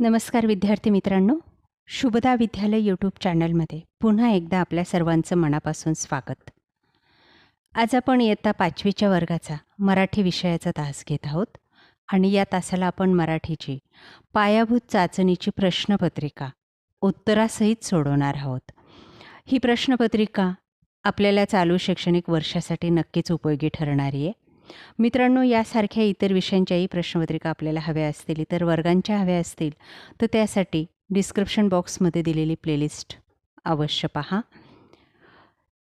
नमस्कार विद्यार्थी मित्रांनो. शुभदा विद्यालय यूट्यूब चॅनलमध्ये पुन्हा एकदा आपल्या सर्वांचं मनापासून स्वागत. आज आपण इयत्ता पाचवीच्या वर्गाचा मराठी विषयाचा तास घेत आहोत आणि या तासाला आपण मराठीची पायाभूत चाचणीची प्रश्नपत्रिका उत्तरासहित सोडवणार आहोत. ही प्रश्नपत्रिका आपल्याला चालू शैक्षणिक वर्षासाठी नक्कीच उपयोगी ठरणारी आहे. मित्रांनो यासारख्या इतर विषयांच्याही प्रश्नपत्रिका आपल्याला हव्या असतील इतर वर्गांच्या हव्या असतील तर त्यासाठी डिस्क्रिप्शन बॉक्समध्ये दिलेली प्लेलिस्ट अवश्य पहा.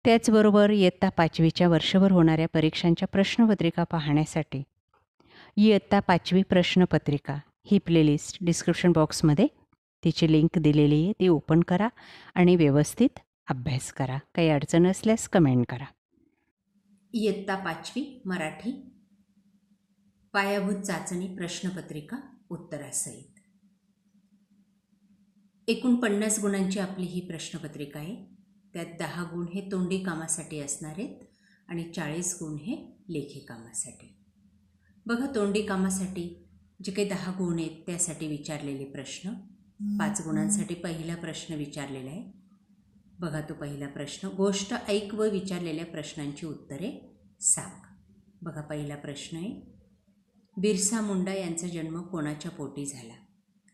त्याचबरोबर इयत्ता पाचवीच्या वर्षभर होणाऱ्या परीक्षांच्या प्रश्नपत्रिका पाहण्यासाठी इयत्ता पाचवी प्रश्नपत्रिका ही प्लेलिस्ट डिस्क्रिप्शन बॉक्समध्ये तिची लिंक दिलेली आहे ती ओपन करा आणि व्यवस्थित अभ्यास करा. काही अडचण असल्यास कमेंट करा. इयत्ता पाचवी मराठी. पायाभूत चाचणी प्रश्नपत्रिका उत्तरासहित. एकूण पन्नास गुणांची आपली ही प्रश्नपत्रिका आहे. त्यात दहा गुण हे तोंडी कामासाठी असणार आहेत आणि चाळीस गुण हे लेखी कामासाठी. बघा तोंडी कामासाठी जे काही दहा गुण आहेत त्यासाठी विचारलेले प्रश्न. पाच गुणांसाठी पहिला प्रश्न विचारलेला आहे. बघा तो पहिला प्रश्न. गोष्ट ऐक व विचारलेल्या प्रश्नांची उत्तरे सांग. बघा पहिला प्रश्न आहे. बिरसा मुंडा यांचा जन्म कोणाच्या पोटी झाला?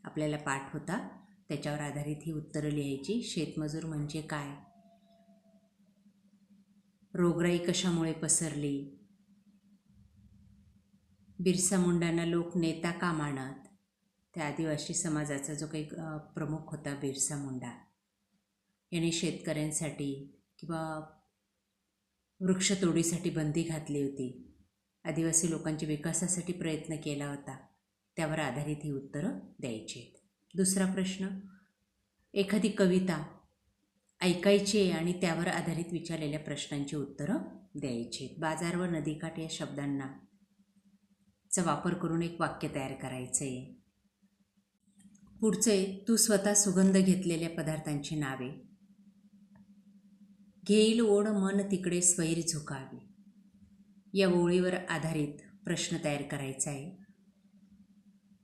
आपल्याला पाठ होता. त्याच्यावर आधारित ही उत्तरं लिहायची. शेतमजूर म्हणजे काय? रोगराई कशामुळे पसरली? बिरसा मुंडांना लोक नेता का मानत? त्या आदिवासी समाजाचा जो काही प्रमुख होता बिरसा मुंडा. याने शेतकऱ्यांसाठी किंवा वृक्षतोडीसाठी बंदी घातली होती. आदिवासी लोकांच्या विकासासाठी प्रयत्न केला होता. त्यावर आधारित ही उत्तरं द्यायची आहेत. दुसरा प्रश्न एखादी कविता ऐकायची आहे आणि त्यावर आधारित विचारलेल्या प्रश्नांची उत्तरं द्यायची आहेत. बाजार व नदीकाठ या शब्दांना चा वापर करून एक वाक्य तयार करायचं आहे पुढचे तू स्वतः सुगंध घेतलेल्या पदार्थांची नावे. घेईल ओढ मन तिकडे स्वैर झुकावी. या ओळीवर आधारित प्रश्न तयार करायचा आहे.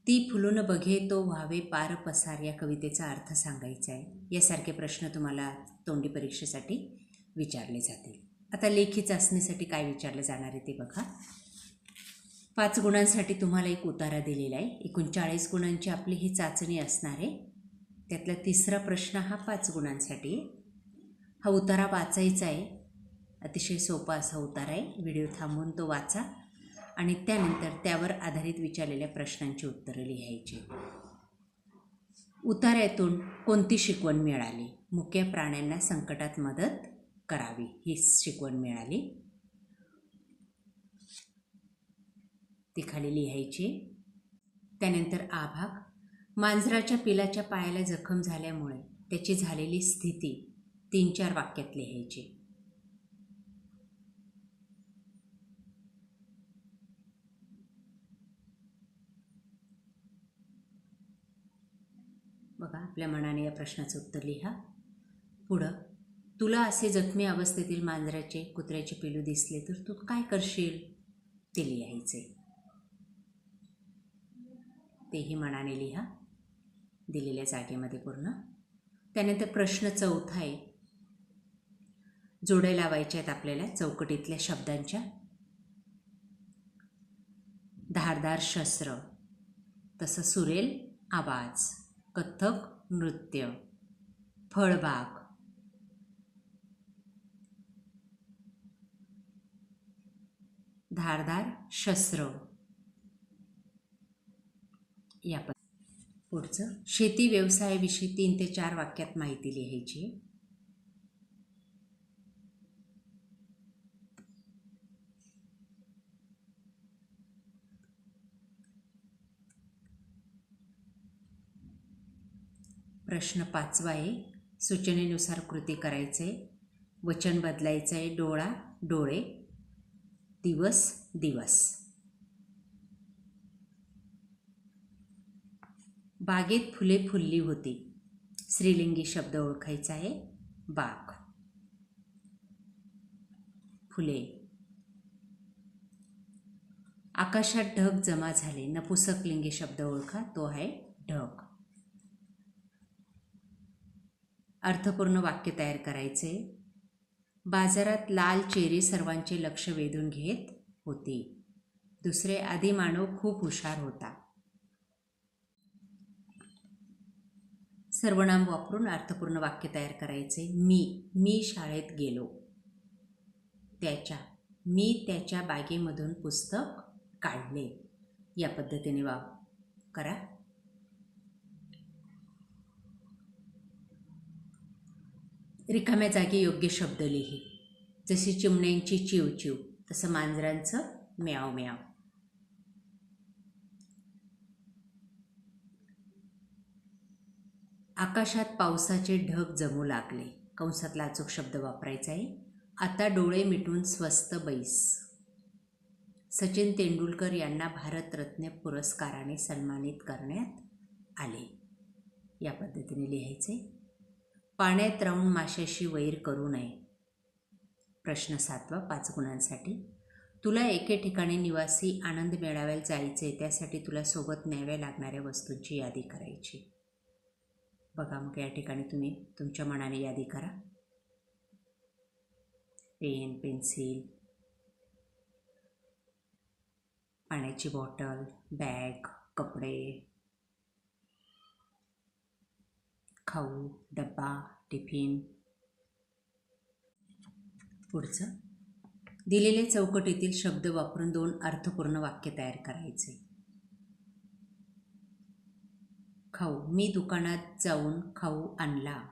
ती फुलून बघे तो व्हावे पार पसार या कवितेचा अर्थ सांगायचा आहे. यासारखे प्रश्न तुम्हाला तोंडी परीक्षेसाठी विचारले जातील. आता लेखी चाचणीसाठी काय विचारलं जाणार आहे ते बघा. पाच गुणांसाठी तुम्हाला एक उतारा दिलेला आहे. एकोणचाळीस गुणांची आपली ही चाचणी असणार आहे. त्यातला तिसरा प्रश्न हा पाच गुणांसाठी आहे. हा उतारा वाचायचा आहे. अतिशय सोपा असा उतारा आहे. व्हिडिओ थांबवून तो वाचा आणि त्यानंतर त्यावर आधारित विचारलेल्या प्रश्नांची उत्तरं लिहायची. उतार्यातून कोणती शिकवण मिळाली? मुक्या प्राण्यांना संकटात मदत करावी ही शिकवण मिळाली. ती खाली लिहायची. त्यानंतर आभाग मांजराच्या पिलाच्या पायाला जखम झाल्यामुळे त्याची झालेली स्थिती तीन चार वाक्यात लिहायचे. बघा आपल्या मनाने या प्रश्नाचं उत्तर लिहा. पुढं तुला असे जखमी अवस्थेतील मांजराचे कुत्र्याचे पिलू दिसले तर तू काय करशील? ते लिहायचे. तेही मनाने लिहा. दिलेल्या जागेमध्ये पूर्ण. त्यानंतर प्रश्न चौथा आहे जोड्या लावायच्या आहेत आपल्याला चौकटीतल्या शब्दांच्या. धारदार शस्त्र तसं सुरेल आवाज कथ्थक नृत्य फळबाग. धारदार शस्त्र. या पुढचं शेती व्यवसायाविषयी तीन ते चार वाक्यात माहिती लिहायची प्रश्न पाचवा आहे सूचनेनुसार कृती करायचे. वचन बदलायचं. आहे डोळा डोळे. दिवस दिवस. बागेत फुले फुलली होती. स्त्रीलिंगी शब्द ओळखायचा आहे बाग. फुले. आकाशात ढग जमा झाले. नपुसकलिंगी शब्द ओळखा. तो आहे ढग. अर्थपूर्ण वाक्य तयार करायचे. बाजारात लाल चेरी सर्वांचे लक्ष वेधून घेत होती. दुसरे आदिमानव खूप हुशार होता. सर्वनाम वापरून अर्थपूर्ण वाक्य तयार करायचे. मी मी शाळेत गेलो. त्याच्या मी त्याच्या बागेमधून पुस्तक काढले. या पद्धतीने वा करा. रिकाम्या जागी योग्य शब्द लिही. जशी चिमण्यांची चिवचिव तसं मांजरांचं म्याव म्याव आकाशात पावसाचे ढग जमू लागले. कंसातला अचूक शब्द वापरायचा आहे. आता डोळे मिटून स्वस्त बैस. सचिन तेंडुलकर यांना भारतरत्न पुरस्काराने सन्मानित करण्यात आले. या पद्धतीने लिहायचे पाण्यात राहून माशाशी वैर करू नये. प्रश्न सातवा पाच गुणांसाठी. तुला एके ठिकाणी निवासी आनंद मिळाव्याला जायचे त्यासाठी तुला सोबत न्याव्या लागणाऱ्या वस्तूंची यादी करायची. बघा मग या ठिकाणी तुम्ही तुमच्या मनाने यादी करा. पेन पेन्सिल पाण्याची बॉटल बॅग कपडे खाऊ डब्बा टिफिन. पुढचं. दिलेल्या चौकटीतील शब्द वापरून दोन अर्थपूर्ण वाक्य तयार करायचे. खाऊ. मी दुकानात जाऊन खाऊ आणला.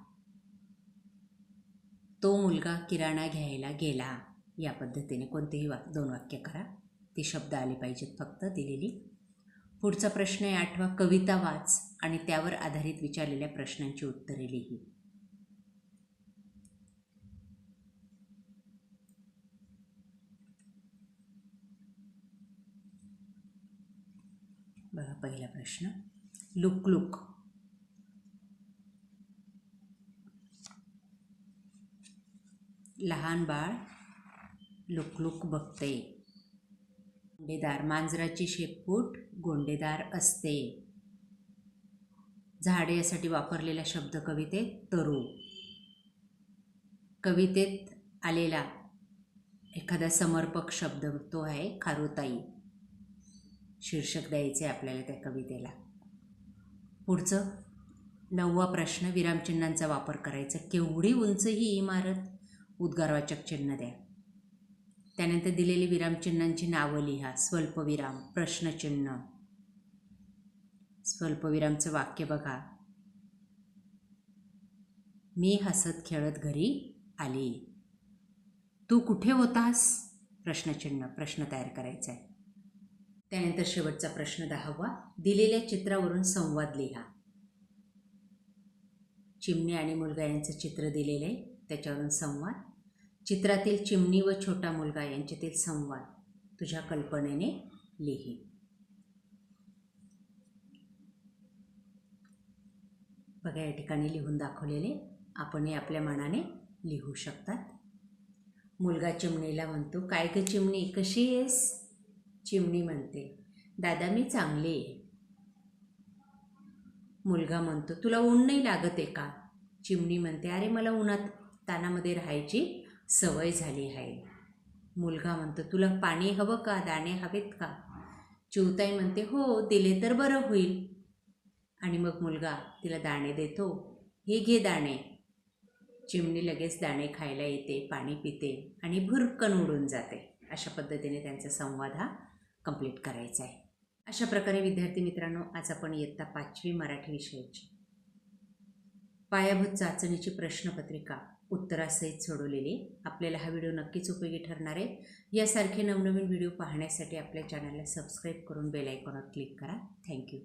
तो मुलगा किराणा घ्यायला गेला. या पद्धतीने कोणतेही वाक दोन वाक्य करा. ते शब्द आले पाहिजेत फक्त दिलेली पुढचा प्रश्न आहे आठवा कविता वाच आणि त्यावर आधारित विचारलेल्या प्रश्नांची उत्तरे लिही. बघा पहिला प्रश्न. लुकलुक लहान बाळ लुकलुक बघते गोंडेदार. मांजराची शेपूट गोंडेदार असते. झाडे यासाठी वापरलेला शब्द कवितेत तरू. कवितेत आलेला एखादा समर्पक शब्द तो आहे खारुताई. शीर्षक द्यायचे आपल्याला त्या कवितेला. पुढचं नववा प्रश्न विरामचिन्हांचा वापर करायचा. केवढी उंच ही इमारत? उद्गारवाचक चिन्ह द्या. त्यानंतर दिलेली विरामचिन्हांची नावं लिहा. स्वल्पविराम प्रश्नचिन्ह. स्वल्पविरामचं वाक्य बघा. मी हसत खेळत घरी आली. तू कुठे होतास? प्रश्नचिन्ह प्रश्न तयार करायचा आहे त्यानंतर शेवटचा प्रश्न दहावा. दिलेल्या चित्रावरून संवाद लिहा. चिमणी आणि मुलगा यांचं चित्र दिलेलं आहे त्याच्यावरून संवाद. चित्रातील चिमणी व छोटा मुलगा यांच्यातील संवाद तुझ्या कल्पनेने लिही. बघा या ठिकाणी लिहून दाखवलेले आपणही आपल्या मनाने लिहू शकतात. मुलगा चिमणीला म्हणतो काय ग चिमणी कशी आहेस? चिमणी म्हणते दादा मी चांगली आहे. मुलगा म्हणतो तुला ऊन नाही लागत आहे का? चिमणी म्हणते अरे मला उन्हात तानामध्ये राहायची सवय झाली आहे. मुलगा म्हणतो तुला पाणी हवं का? दाणे हवेत का? चिवताई म्हणते हो दिले तर बरं होईल. आणि मग मुलगा तिला दाणे देतो. हे घे दाणे. चिमणी लगेच दाणे खायला येते पाणी पिते आणि भुरकन उडून जाते. अशा पद्धतीने त्यांचा संवाद हा कंप्लीट करायचा आहे. अशा प्रकारे विद्यार्थी मित्रांनो आज आपण इयत्ता पाचवी मराठी विषयाची पायाभूत चाचणीची प्रश्नपत्रिका उत्तरासहित सोडवलेली. आपल्याला हा व्हिडिओ नक्कीच उपयोगी ठरणार आहे. यासारखे नवनवीन व्हिडिओ पाहण्यासाठी आपल्या चॅनलला सबस्क्राईब करून बेल आयकॉनवर क्लिक करा. थँक्यू